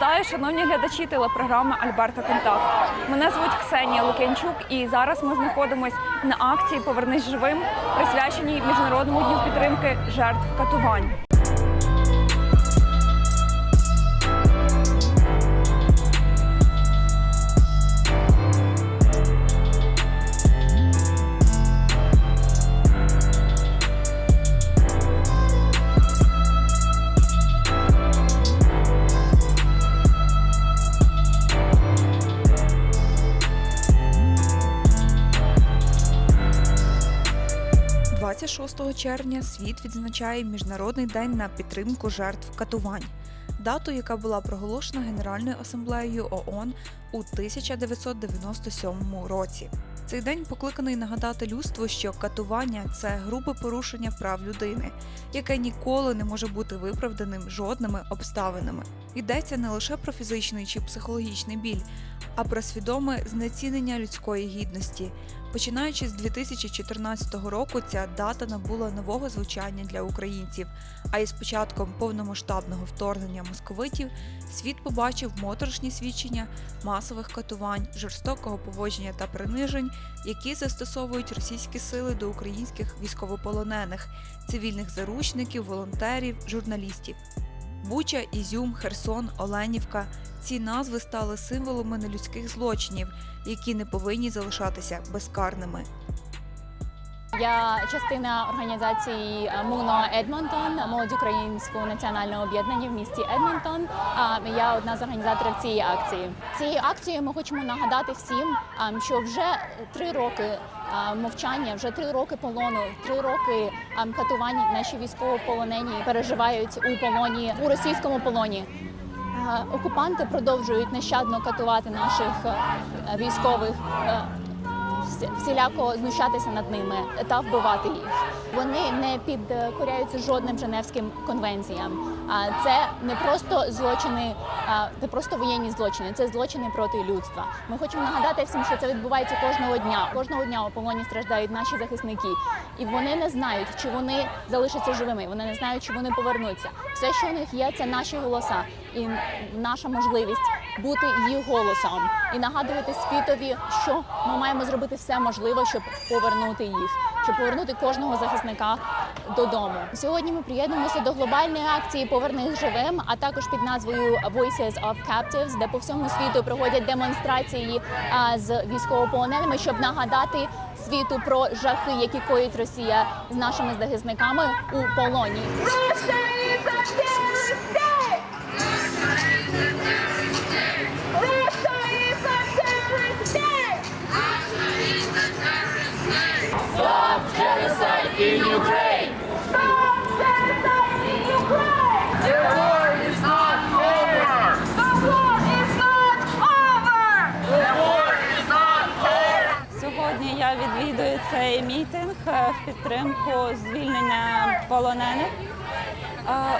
Вітаю, шановні глядачі телепрограми Альберта Контакт. Мене звуть Ксенія Лук'янчук, і зараз ми знаходимось на акції Повернись живим, присвяченій міжнародному дню підтримки жертв катувань. – червня світ відзначає Міжнародний день на підтримку жертв катувань, дату, яка була проголошена Генеральною асамблеєю ООН у 1997 році. Цей день покликаний нагадати людству, що катування це грубе порушення прав людини, яке ніколи не може бути виправданим жодними обставинами. Йдеться не лише про фізичний чи психологічний біль, а про свідоме знецінення людської гідності. Починаючи з 2014 року, ця дата набула нового звучання для українців. А із початком повномасштабного вторгнення московитів світ побачив моторошні свідчення масових катувань, жорстокого поводження та принижень, які застосовують російські сили до українських військовополонених, цивільних заручників, волонтерів, журналістів. Буча, Ізюм, Херсон, Оленівка ці назви стали символами нелюдських злочинів, які не повинні залишатися безкарними. Я частина організації е, Муно Едмонтон, молодь українського національного об'єднання в місті Едмонтон. А Я одна з організаторів цієї акції. Цією акцією ми хочемо нагадати всім, що вже три роки мовчання, вже три роки полону, три роки катувань наші військовополонені переживають у полоні у російському полоні. Е, Окупанти продовжують нещадно катувати наших е, військових. Всі- всіляко знущатися над ними та вбивати їх. Вони не підкоряються жодним Женевським конвенціям. А це не просто злочини, не просто воєнні злочини, це злочини проти людства. Ми хочемо нагадати всім, що це відбувається кожного дня. Кожного дня у полоні страждають наші захисники, і вони не знають, чи вони залишаться живими. Вони не знають, чи вони повернуться. Все, що у них є, це наші голоса і наша можливість бути їх голосом і нагадувати світові, що ми маємо зробити все можливе, щоб повернути їх, щоб повернути кожного захисника додому. Сьогодні ми приєднуємося до глобальної акції Повернись живим, а також під назвою Voices of Captives, де по всьому світу проводять демонстрації з військовополоненими, щоб нагадати світу про жахи, які коїть Росія з нашими захисниками у полоні. in в підтримку звільнення полонених.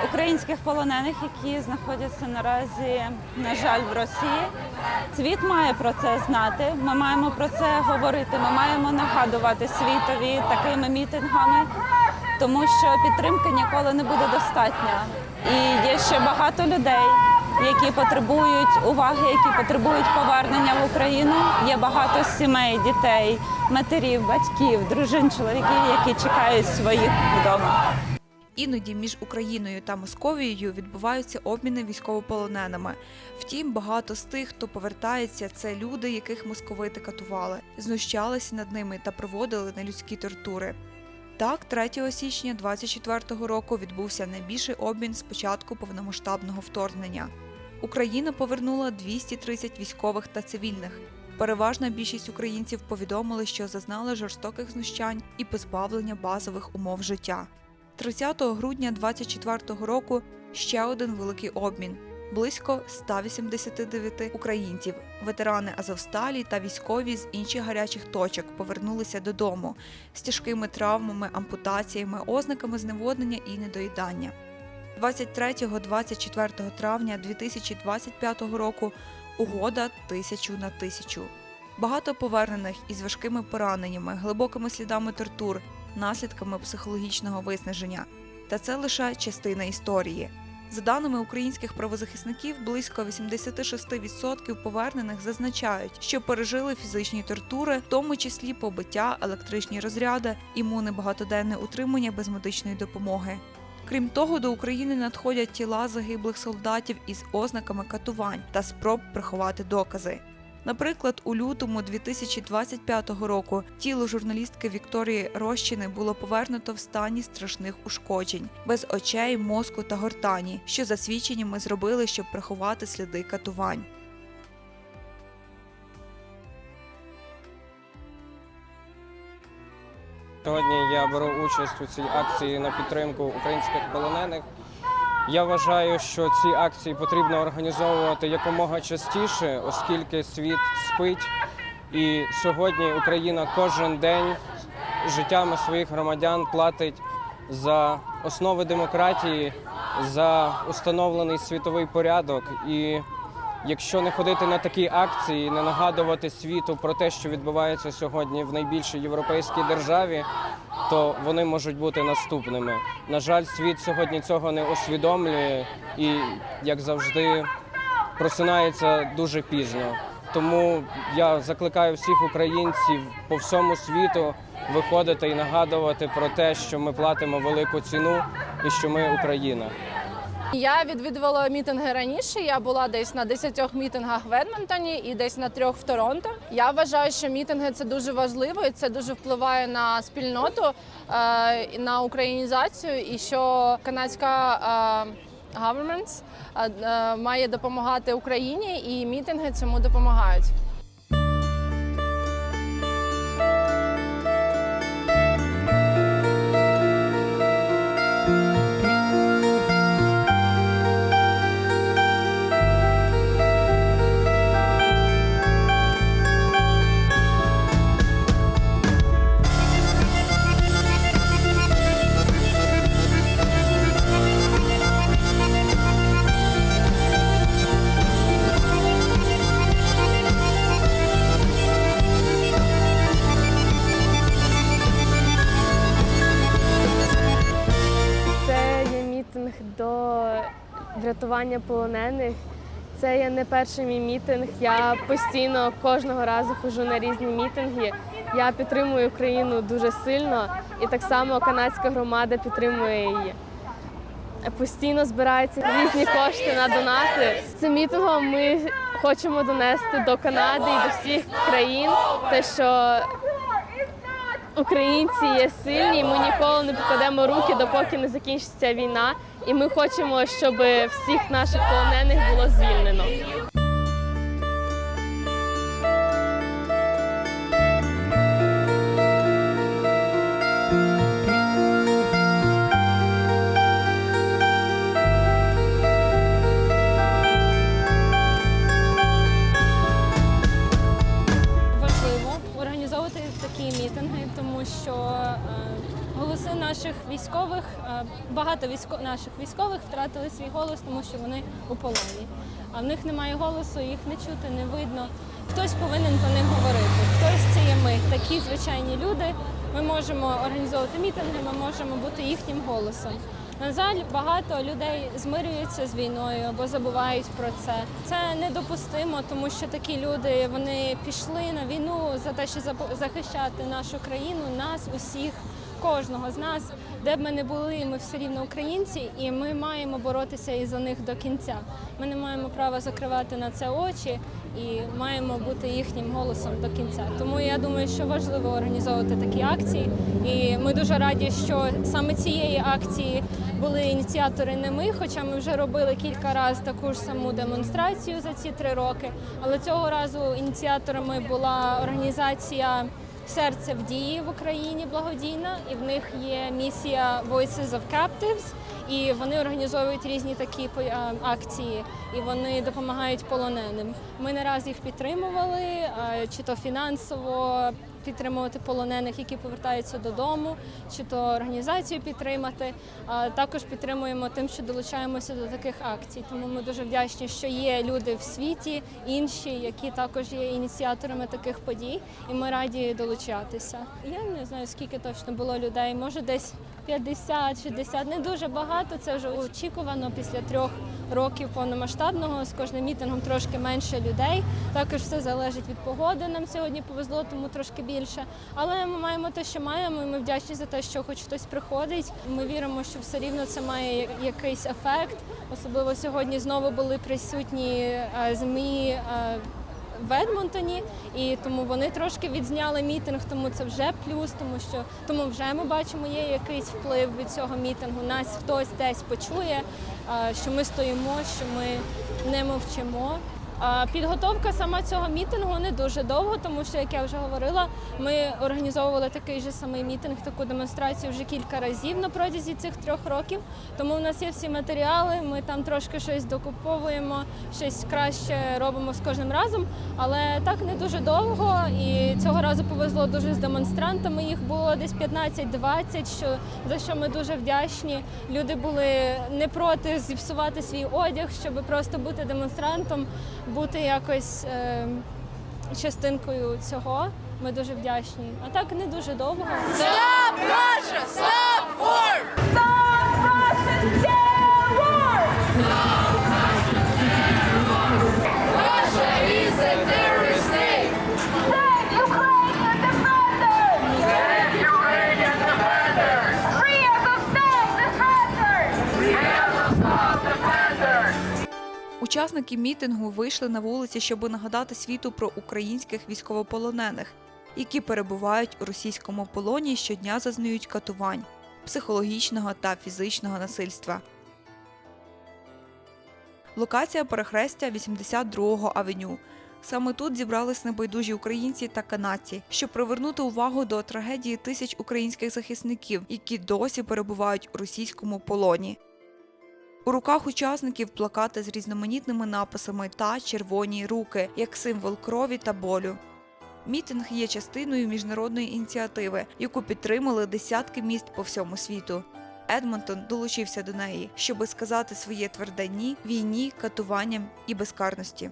Українських полонених, які знаходяться наразі, на жаль, в Росії. Світ має про це знати. Ми маємо про це говорити. Ми маємо нагадувати світові такими мітингами, тому що підтримки ніколи не буде достатньо. І є ще багато людей, які потребують уваги, які потребують повернення в Україну. Є багато сімей, дітей, матерів, батьків, дружин, чоловіків, які чекають своїх вдома. Іноді між Україною та Московією відбуваються обміни військовополоненими. Втім, багато з тих, хто повертається, це люди, яких московити катували, знущалися над ними та проводили нелюдські тортури. Так, 3 січня 24-го року відбувся найбільший обмін з початку повномасштабного вторгнення. Україна повернула 230 військових та цивільних. Переважна більшість українців повідомили, що зазнали жорстоких знущань і позбавлення базових умов життя. 30 грудня 24-го року ще один великий обмін. Близько 189 українців, ветерани Азовсталі та військові з інших гарячих точок повернулися додому з тяжкими травмами, ампутаціями, ознаками зневоднення і недоїдання. 23-24 травня 2025 року угода тисячу на тисячу. Багато повернених із важкими пораненнями, глибокими слідами тортур, наслідками психологічного виснаження. Та це лише частина історії. За даними українських правозахисників, близько 86% повернених зазначають, що пережили фізичні тортури, в тому числі побиття, електричні розряди, імуни багатоденне утримання без медичної допомоги. Крім того, до України надходять тіла загиблих солдатів із ознаками катувань та спроб приховати докази. Наприклад, у лютому 2025 року тіло журналістки Вікторії Рощини було повернуто в стані страшних ушкоджень, без очей, мозку та гортані, що за свідченнями зробили, щоб приховати сліди катувань. Сьогодні я беру участь у цій акції на підтримку українських полонених. Я вважаю, що ці акції потрібно організовувати якомога частіше, оскільки світ спить. І сьогодні Україна кожен день життями своїх громадян платить за основи демократії, за установлений світовий порядок. І якщо не ходити на такі акції, не нагадувати світу про те, що відбувається сьогодні в найбільшій європейській державі, то вони можуть бути наступними. На жаль, світ сьогодні цього не усвідомлює і, як завжди, просинається дуже пізно. Тому я закликаю всіх українців по всьому світу виходити і нагадувати про те, що ми платимо велику ціну і що ми Україна. Я відвідувала мітинги раніше. Я була десь на 10 мітингах в Едмонтоні і десь на трьох в Торонто. Я вважаю, що мітинги це дуже важливо і це дуже впливає на спільноту, е, на українізацію, і що канадська е, government е, має допомагати Україні, і мітинги цьому допомагають. Врятування полонених. Це є не перший мій мітинг. Я постійно кожного разу ходжу на різні мітинги. Я підтримую Україну дуже сильно, і так само канадська громада підтримує її. Постійно збираються різні кошти на донати. Цим мітингом ми хочемо донести до Канади і до всіх країн те, що Українці є сильні, ми ніколи не покладемо руки, допоки не закінчиться війна. І ми хочемо, щоб всіх наших полонених було звільнено. Військових, е, багато військо, наших військових втратили свій голос, тому що вони у полоні. А в них немає голосу, їх не чути, не видно. Хтось повинен за них говорити. Хтось це є ми, такі звичайні люди. Ми можемо організовувати мітинги, ми можемо бути їхнім голосом. На жаль, багато людей змирюються з війною або забувають про це. Це недопустимо, тому що такі люди вони пішли на війну за те, що захищати нашу країну, нас усіх, кожного з нас, де б ми не були, ми все рівно українці, і ми маємо боротися і за них до кінця. Ми не маємо права закривати на це очі і маємо бути їхнім голосом до кінця. Тому я думаю, що важливо організовувати такі акції. І ми дуже раді, що саме цієї акції були ініціатори не ми, хоча ми вже робили кілька разів таку ж саму демонстрацію за ці три роки. Але цього разу ініціаторами була організація. Серце в дії в Україні благодійна, і в них є місія Voices of Captives, і вони організовують різні такі по- акції, і вони допомагають полоненим. Ми не раз їх підтримували, чи то фінансово, підтримувати полонених, які повертаються додому, чи то організацію підтримати. А також підтримуємо тим, що долучаємося до таких акцій. Тому ми дуже вдячні, що є люди в світі, інші, які також є ініціаторами таких подій, і ми раді долучатися. Я не знаю, скільки точно було людей, може десь 50-60, не дуже багато. Це вже очікувано після трьох років повномасштабного. З кожним мітингом трошки менше людей. Також все залежить від погоди. Нам сьогодні повезло, тому трошки більше. Але ми маємо те, що маємо. і Ми вдячні за те, що хоч хтось приходить. Ми віримо, що все рівно це має якийсь ефект. Особливо сьогодні знову були присутні е, змі. Е, в Едмонтоні, і тому вони трошки відзняли мітинг, тому це вже плюс, тому що тому вже ми бачимо, є якийсь вплив від цього мітингу. Нас хтось десь почує, що ми стоїмо, що ми не мовчимо. Підготовка саме цього мітингу не дуже довго, тому що, як я вже говорила, ми організовували такий же самий мітинг, таку демонстрацію вже кілька разів на протязі цих трьох років. Тому в нас є всі матеріали. Ми там трошки щось докуповуємо, щось краще робимо з кожним разом. Але так не дуже довго. І цього разу повезло дуже з демонстрантами. Їх було десь 15-20, що за що ми дуже вдячні. Люди були не проти зіпсувати свій одяг, щоб просто бути демонстрантом, бути якось е, частинкою цього. Ми дуже вдячні. А так не дуже довго. Save Учасники мітингу вийшли на вулиці, щоб нагадати світу про українських військовополонених, які перебувають у російському полоні і щодня зазнають катувань, психологічного та фізичного насильства. Локація перехрестя 82-го авеню. Саме тут зібрались небайдужі українці та канадці, щоб привернути увагу до трагедії тисяч українських захисників, які досі перебувають у російському полоні. У руках учасників плакати з різноманітними написами та червоні руки як символ крові та болю. Мітинг є частиною міжнародної ініціативи, яку підтримали десятки міст по всьому світу. Едмонтон долучився до неї, щоби сказати своє тверде ні війні, катуванням і безкарності.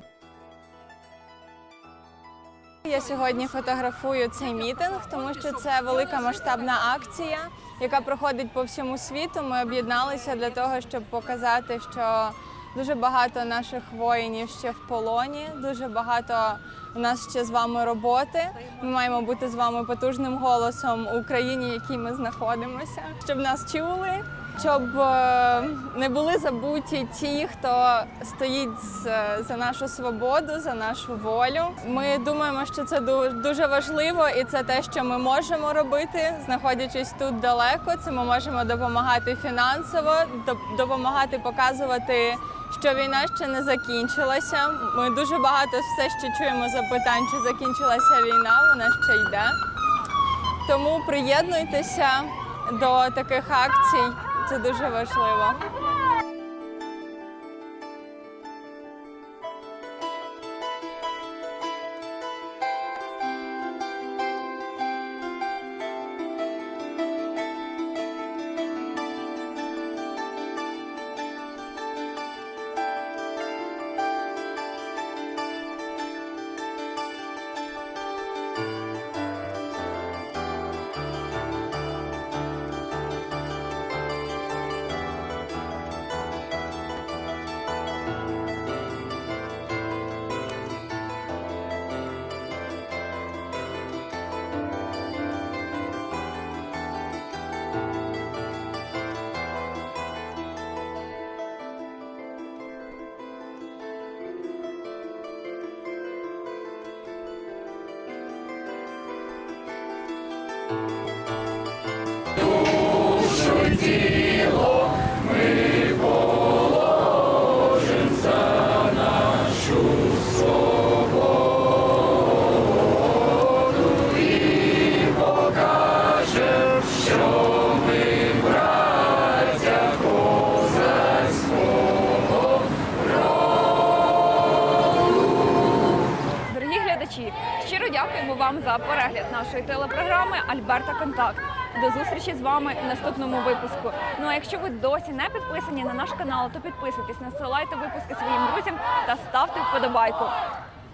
Я сьогодні фотографую цей мітинг, тому що це велика масштабна акція, яка проходить по всьому світу. Ми об'єдналися для того, щоб показати, що дуже багато наших воїнів ще в полоні, дуже багато у нас ще з вами роботи. Ми маємо бути з вами потужним голосом у країні, в якій ми знаходимося, щоб нас чули. Щоб е, не були забуті ті, хто стоїть за нашу свободу, за нашу волю. Ми думаємо, що це дуже важливо, і це те, що ми можемо робити, знаходячись тут далеко. Це ми можемо допомагати фінансово, допомагати показувати, що війна ще не закінчилася. Ми дуже багато все ще чуємо запитань, чи закінчилася війна. Вона ще йде. Тому приєднуйтеся до таких акцій. Це дуже важливо. Нашої телепрограми Альберта Контакт. До зустрічі з вами в наступному випуску. Ну а якщо ви досі не підписані на наш канал, то підписуйтесь, насилайте випуски своїм друзям та ставте вподобайку.